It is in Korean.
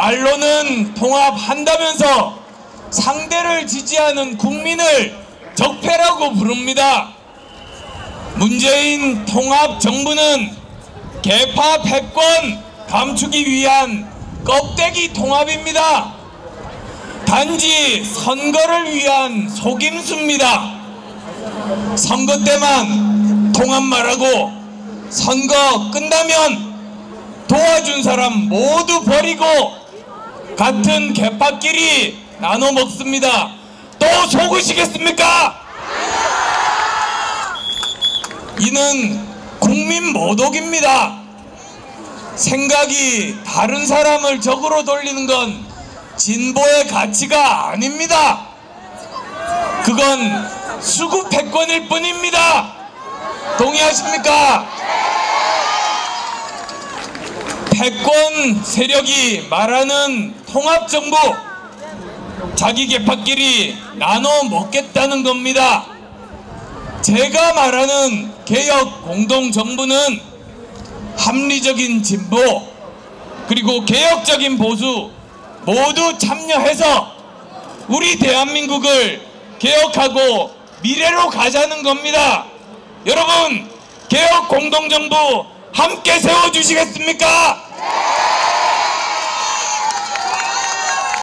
말로는 통합한다면서 상대를 지지하는 국민을 적폐라고 부릅니다. 문재인 통합 정부는 개파 패권 감추기 위한 껍데기 통합입니다. 단지 선거를 위한 속임수입니다. 선거 때만 통합 말하고 선거 끝나면 도와준 사람 모두 버리고 같은 개파끼리 나눠 먹습니다. 또 속으시겠습니까? 이는 국민 모독입니다. 생각이 다른 사람을 적으로 돌리는 건 진보의 가치가 아닙니다. 그건 수구 패권일 뿐입니다. 동의하십니까? 패권 세력이 말하는 통합정부 자기 개파끼리 나눠 먹겠다는 겁니다. 제가 말하는 개혁 공동정부는 합리적인 진보 그리고 개혁적인 보수 모두 참여해서 우리 대한민국을 개혁하고 미래로 가자는 겁니다. 여러분 개혁 공동정부 함께 세워주시겠습니까?